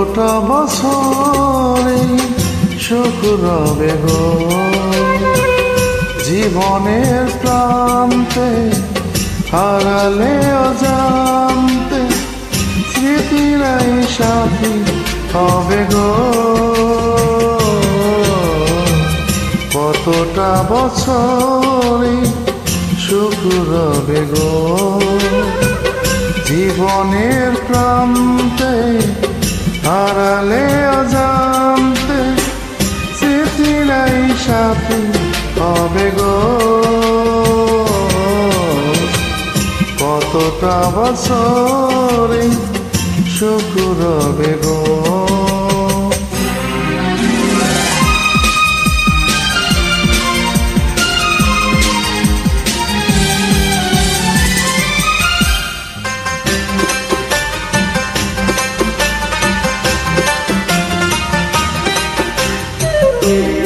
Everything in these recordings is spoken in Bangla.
বছরে সুখ রবে গো। জীবনের প্রান্তে, হারালে অজান্তে স্মৃতিরাই সাথী হবে গো। কতটা বছরে সুখ রবে গো। সাথী হবে গো। কতটা বছরে সুখ গো। এই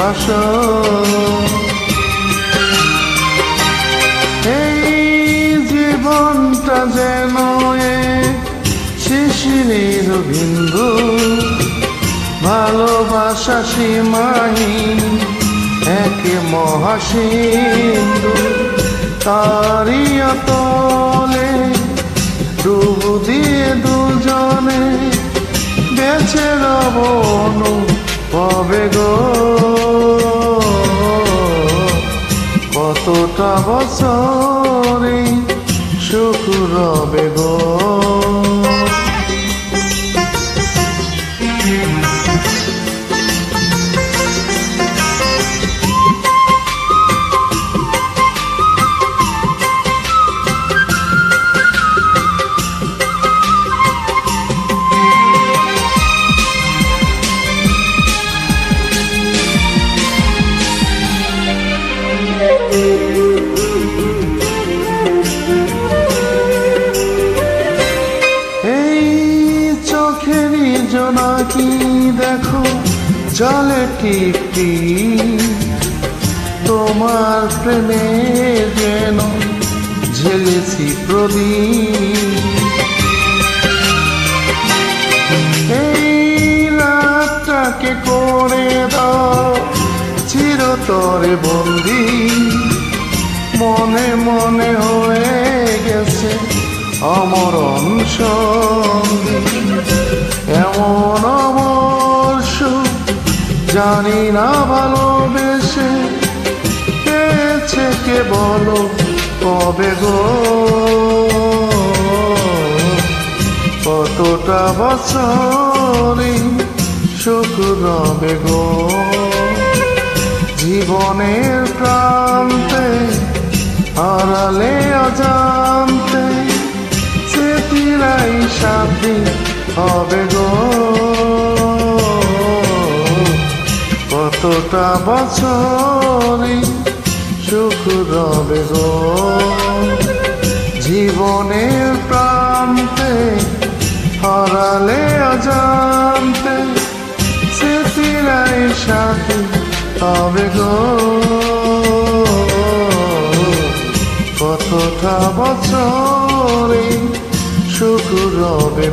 গড়েছি বাস এই জীবনটা যেন শিশিরের বিন্দু। ভালোবাসা সীমাহীন, এক মহাসিন্ধু তারি তলে দিয়ে দুজনে বছরে শুক্র রবে জোনাকি দেখো? জলে টিপটি তোমার প্রেমে যেন ঝেলেছি প্রদীপ। এই রাতটাকে করে দাও চিরতরে বন্দি। মনে মনে হয়ে গেছে অমরণ সঙ্গী এমন অমর জানি না ভালোবেসে পেয়েছে কে বলো কবে গো? কতটা বছরে সুখ রবে গো? জীবনের প্রান্তে হারালে অজান্তে স্মৃতিরাই সাথী হবে গো। কতটা বছরে সুখ রবে গো। জীবনের প্রান্তে, হারালে অজান্তে স্মৃতিরাই সাথী হবে গো। কতটা বছরে সুখ রবে